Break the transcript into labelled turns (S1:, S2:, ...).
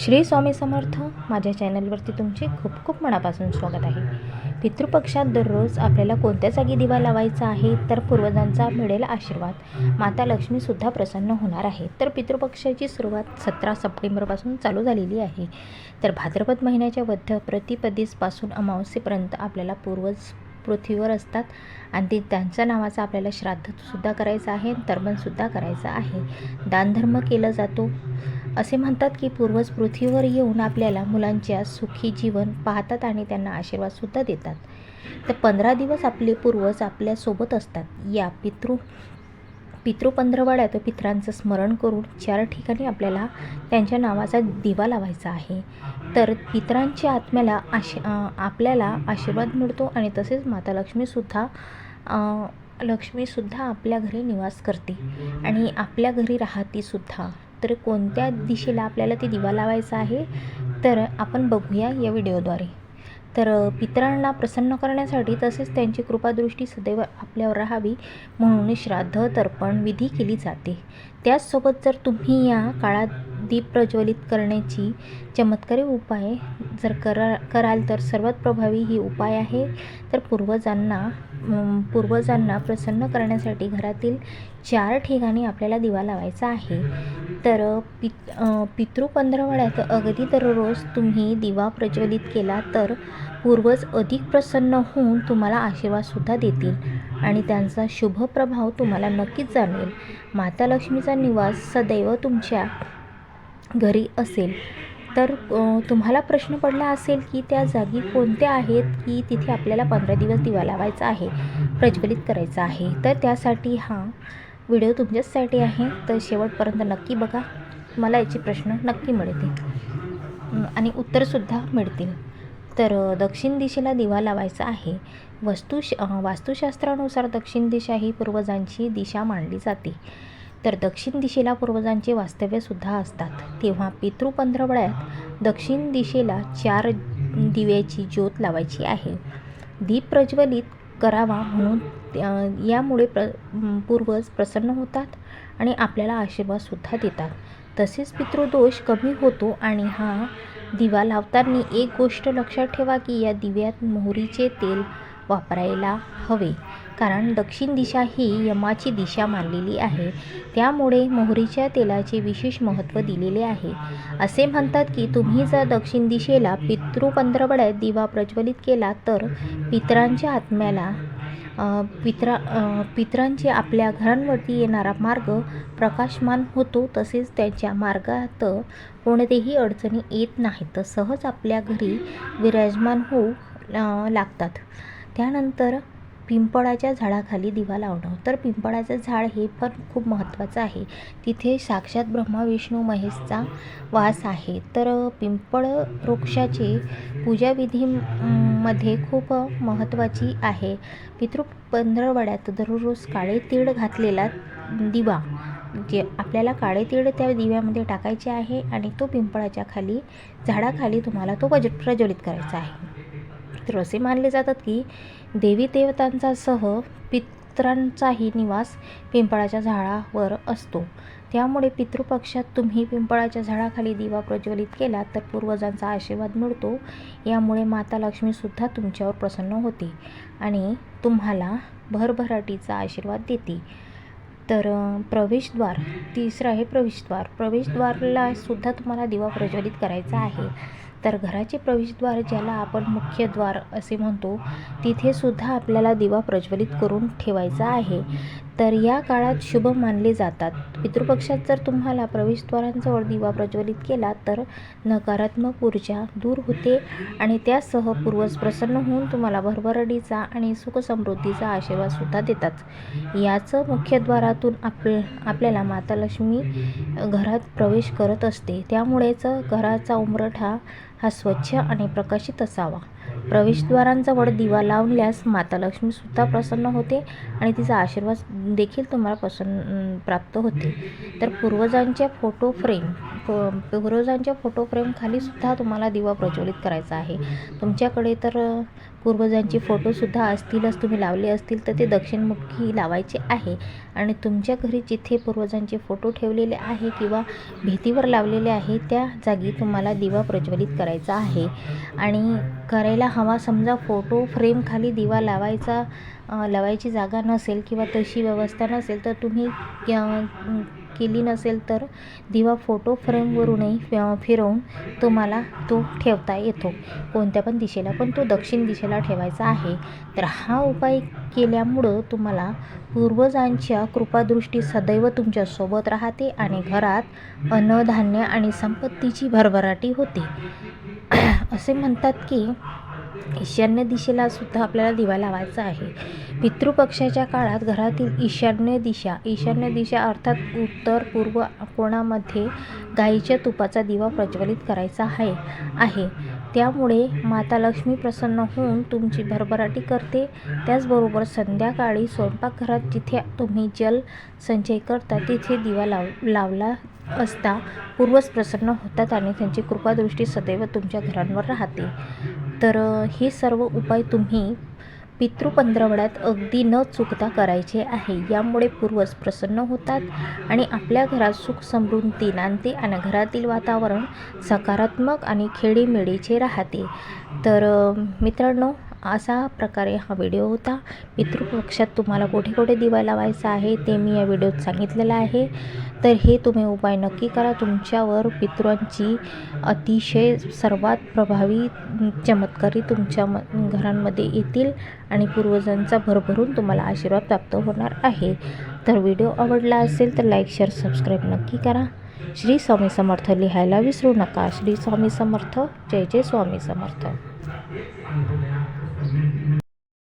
S1: श्री स्वामी समर्थ माझ्या चॅनलवरती तुमचे खूप खूप मनापासून स्वागत आहे. पितृपक्षात दररोज आपल्याला कोणत्या जागी दिवा लावायचा आहे तर पूर्वजांचा मिळेल आशीर्वाद. माता लक्ष्मीसुद्धा प्रसन्न होणार आहे. तर पितृपक्षाची सुरुवात सतरा सप्टेंबरपासून चालू झालेली आहे. तर भाद्रपद महिन्याच्या वद्ध प्रतिपदीसपासून अमावस्येपर्यंत आपल्याला पूर्वज पृथ्वीवर असतात. आणि ते त्यांच्या नावाचा आपल्याला श्राद्धसुद्धा करायचं आहे तर्पणसुद्धा करायचं आहे. दानधर्म केला जातो. असे म्हणतात की पूर्वज पृथ्वीवर येऊन आपल्याला मुलांच्या सुखी जीवन पाहतात आणि त्यांना आशीर्वादसुद्धा देतात. तर पंधरा दिवस आपले पूर्वज आपल्यासोबत असतात. या पितृ पितृपंधरवाड्यात पितरांचं स्मरण करून चार ठिकाणी आपल्याला त्यांच्या नावाचा दिवा लावायचा आहे. तर पित्रांच्या आत्म्याला आश आपल्याला आशीर्वाद मिळतो आणि तसेच माता लक्ष्मीसुद्धा लक्ष्मीसुद्धा आपल्या घरी निवास करते. आणि आपल्या घरी राहतीसुद्धा तर कोणत्या दिशेला आपल्याला ते दिवा लावायचा आहे? तर आपण बघूया या व्हिडिओद्वारे. तर पितरांना प्रसन्न करण्यासाठी तसेच त्यांची कृपादृष्टी सदैव आपल्यावर राहावी म्हणून श्राद्ध तर्पण विधी केली जाते. त्याचसोबत जर तुम्ही या काळात दीप प्रज्वलित करण्याची चमत्कारी उपाय जर करा कराल तर सर्वात प्रभावी ही उपाय आहे. तर पूर्वजांना पूर्वजांना प्रसन्न करण्यासाठी घरातील चार ठिकाणी आपल्याला दिवा लावायचा आहे. तर पित पितृ पंधरवड्यात अगदी दररोज तुम्ही दिवा प्रज्वलित केला तर पूर्वज अधिक प्रसन्न होऊन तुम्हाला आशीर्वादसुद्धा देतील आणि त्यांचा शुभ प्रभाव तुम्हाला नक्कीच जाणवेल. माता लक्ष्मीचा निवास सदैव तुमच्या घरी असेल. तर तुम्हाला प्रश्न पडला असेल की त्या जागी कोणत्या आहेत की तिथे आपल्याला पंधरा दिवस दिवा लावायचा आहे प्रज्वलित करायचा आहे? तर त्यासाठी हा व्हिडिओ तुमच्याचसाठी आहे. तर शेवटपर्यंत नक्की बघा. मला याचे प्रश्न नक्की मिळतील. आणि उत्तरसुद्धा मिळतील. तर दक्षिण दिशेला दिवा लावायचा आहे. वस्तू वास्तुशास्त्रानुसार दक्षिण दिशा ही पूर्वजांची दिशा मानली जाते. तर दक्षिण दिशेला पूर्वजांचे वास्तव्यसुद्धा असतात. तेव्हा पितृपंधरवड्यात दक्षिण दिशेला चार दिव्याची ज्योत लावायची आहे. दीप प्रज्वलित करावा म्हणून यामुळे प्र पूर्वज प्रसन्न होतात आणि आपल्याला आशीर्वादसुद्धा देतात. तसेच पितृदोष कमी होतो आणि हा दिवा लावताना एक गोष्ट लक्षात ठेवा की या दिव्यात मोहरीचे तेल वापरायला हवे. कारण दक्षिण दिशा ही यमाची दिशा मानलेली आहे. त्यामुळे मोहरीच्या तेलाचे विशेष महत्त्व दिलेले आहे. असे म्हणतात की तुम्ही जर दक्षिण दिशेला पितृपंधरवड्यात दिवा प्रज्वलित केला तर पितरांच्या आत्म्याला पित्रा पितरांचे आपल्या घरांवरती येणारा मार्ग प्रकाशमान होतो तसेच त्यांच्या मार्गात कोणतेही अडचणी येत नाहीत. सहज आपल्या घरी विराजमान होऊ लागतात. त्यानंतर पिंपळाच्या झाडाखाली दिवा लावणं. तर पिंपळाचं झाड हे पण खूप महत्त्वाचं आहे. तिथे साक्षात ब्रह्मा विष्णू महेशचा वास आहे. तर पिंपळ वृक्षाची पूजाविधीमध्ये खूप महत्त्वाची आहे. पितृ पंधरवड्यात दररोज काळे तीळ घातलेला दिवा जे आपल्याला काळे तीळ त्या दिव्यामध्ये टाकायचे आहे आणि तो पिंपळाच्या खाली झाडाखाली तुम्हाला तो प्रज प्रज्वलित करायचा आहे. तर असे मानले जातात की देवी देवतांचा सह पित्रांचाही निवास पिंपळाच्या झाडावर असतो. त्यामुळे पितृपक्षात तुम्ही पिंपळाच्या झाडाखाली दिवा प्रज्वलित केला तर पूर्वजांचा आशीर्वाद मिळतो. यामुळे माता लक्ष्मीसुद्धा तुमच्यावर प्रसन्न होते आणि तुम्हाला भरभराटीचा आशीर्वाद देते. तर प्रवेशद्वार तिसरं आहे प्रवेशद्वार. प्रवेशद्वारला सुद्धा तुम्हाला दिवा प्रज्वलित करायचा आहे. तर घराचे प्रवेशद्वार ज्याला आपण मुख्य द्वार असे म्हणतो तिथेसुद्धा आपल्याला दिवा प्रज्वलित करून ठेवायचा आहे. तर या काळात शुभ मानले जातात. पितृपक्षात जर तुम्हाला प्रवेशद्वारांजवळ दिवा प्रज्वलित केला तर नकारात्मक ऊर्जा दूर होते आणि त्यासह पूर्वज प्रसन्न होऊन तुम्हाला भरभरडीचा आणि सुखसमृद्धीचा आशीर्वादसुद्धा देतात. याचं मुख्यद्वारातून आप आपल्याला माता लक्ष्मी घरात प्रवेश करत असते. त्यामुळेच घराचा उंबरठा हा स्वच्छ आणि प्रकाशित असावा. प्रवेशद्वारांजवळ दिवा लावल्यास माता लक्ष्मीसुद्धा प्रसन्न होते आणि तिचा आशीर्वाद देखील तुम्हाला प्रसन्न प्राप्त होते. तर पूर्वजांच्या फोटो फ्रेम पूर्वजांच्या फोटो फ्रेमखालीसुद्धा तुम्हाला दिवा प्रज्वलित करायचा आहे. तुमच्याकडे तर पूर्वजांचे फोटोसुद्धा असतीलच तुम्ही लावले असतील तर ते दक्षिणमुखी लावायचे आहे. आणि तुमच्या घरी जिथे पूर्वजांचे फोटो ठेवलेले आहे किंवा भीतीवर लावलेले आहे त्या जागी तुम्हाला दिवा प्रज्वलित करायचा आहे. आणि करायला हवा समजा फोटो फ्रेमखाली दिवा लावायचा लावायची जागा नसेल किंवा तशी व्यवस्था नसेल तर तुम्ही केली नसेल तर दिवा फोटो फ्रेमवरूनही फिरवून तुम्हाला तो ठेवता येतो. कोणत्या पण दिशेला पण तो दक्षिण दिशेला ठेवायचा आहे. तर हा उपाय केल्यामुळं तुम्हाला पूर्वजांच्या कृपादृष्टी सदैव तुमच्यासोबत राहते आणि घरात अन्नधान्य आणि संपत्तीची भरभराटी होते. असे म्हणतात की ईशान्य दिशेला सुद्धा आपल्याला दिवा लावायचा आहे. पितृपक्षाच्या काळात घरातील ईशान्य दिशा ईशान्य दिशा अर्थात उत्तर पूर्व कोणामध्ये गाईच्या तुपाचा दिवा प्रज्वलित करायचा आहे आहे. त्यामुळे माता लक्ष्मी प्रसन्न होऊन तुमची भरभराटी करते. त्याचबरोबर संध्याकाळी स्वयंपाकघरात जिथे तुम्ही जल संचय करता तिथे दिवा लाव लावला असता पूर्वज प्रसन्न होतात आणि त्यांची कृपादृष्टी सदैव तुमच्या घरांवर राहते. तर हे सर्व उपाय तुम्ही पितृ पंधरवड्यात अगदी न चुकता करायचे आहे. यामुळे पूर्वज प्रसन्न होतात आणि आपल्या घरात सुख समृद्धी नांदते आणि घरातील वातावरण सकारात्मक आणि खेडीमेडीचे राहते. तर मित्रांनो असा प्रकारे हा व्हिडिओ होता. पितृपक्षात तुम्हाला कुठे कुठे दिवा लावायचा आहे ते मी या व्हिडिओत सांगितलेलं आहे. तर हे तुम्ही उपाय नक्की करा. तुमच्यावर पितृंची अतिशय सर्वात प्रभावी चमत्कारी तुमच्या म घरांमध्ये येतील आणि पूर्वजांचा भरभरून तुम्हाला आशीर्वाद प्राप्त होणार आहे. तर व्हिडिओ आवडला असेल तर लाईक शेअर सबस्क्राईब नक्की करा. श्री स्वामी समर्थ लिहायला विसरू नका. श्री स्वामी समर्थ. जय जय स्वामी समर्थ.